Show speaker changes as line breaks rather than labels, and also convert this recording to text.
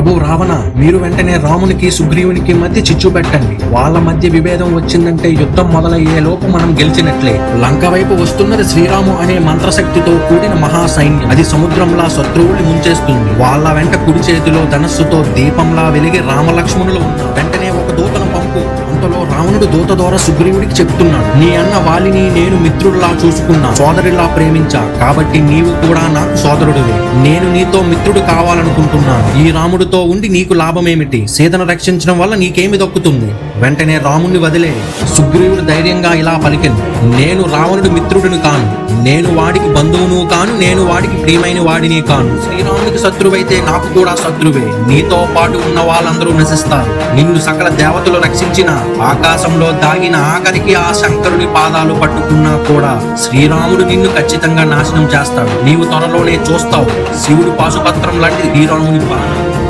ప్రభు రావణ మీరు వెంటనే రామునికి సుగ్రీవునికి మధ్య చిచ్చు పెట్టండి. వాళ్ళ మధ్య విభేదం వచ్చిందంటే యుద్ధం మొదలయ్యే లోపు మనం గెలిచినట్లే. లంక వైపు వస్తున్నది శ్రీరాము అనే మంత్రశక్తితో కూడిన మహా సైన్యం అది సముద్రంలా శత్రువుల్ని ముంచేస్తుంది. వాళ్ళ వెంట కుడి చేతిలో ధనస్సుతో దీపంలా వెలిగి రామలక్ష్మణులు ఉన్నారు. వెంట కృష్ణుడు దూత ద్వారా సుగ్రీవుడికి చెప్తున్నాడు నీ అన్న వాలిని నేను మిత్రుడిలా చూసుకున్నా సోదరిలా ప్రేమించా కాబట్టి నీవు కూడా నాకు సోదరుడివి. నేను నీతో మిత్రుడు కావాలనుకుంటున్నాను. ఈ రాముడితో ఉండి నీకు లాభమేమిటి? సీతను రక్షించడం వల్ల నీకేమి దక్కుతుంది? వెంటనే రాముణ్ణి వదిలే. సుగ్రీవుడు ధైర్యంగా ఇలా పలికింది నేను రావణుడి మిత్రుడిని కాను. నేను వాడికి బంధువును కాను. నేను వాడికి ప్రియమైన వాడిని కాను. శ్రీరాముడికి శత్రువైతే నాకు కూడా శత్రువే. నీతో పాటు ఉన్న వాళ్ళందరూ నశిస్తారు. నిన్ను సకల దేవతలు రక్షించిన ఆకాశంలో దాగిన ఆఖరికి ఆ శంకరుని పాదాలు పట్టుకున్నా కూడా శ్రీరాముడు నిన్ను ఖచ్చితంగా నాశనం చేస్తాడు. నీవు త్వరలోనే చూస్తావు. శివుడు పాశుపత్రం లాంటి శ్రీరాముని బాణం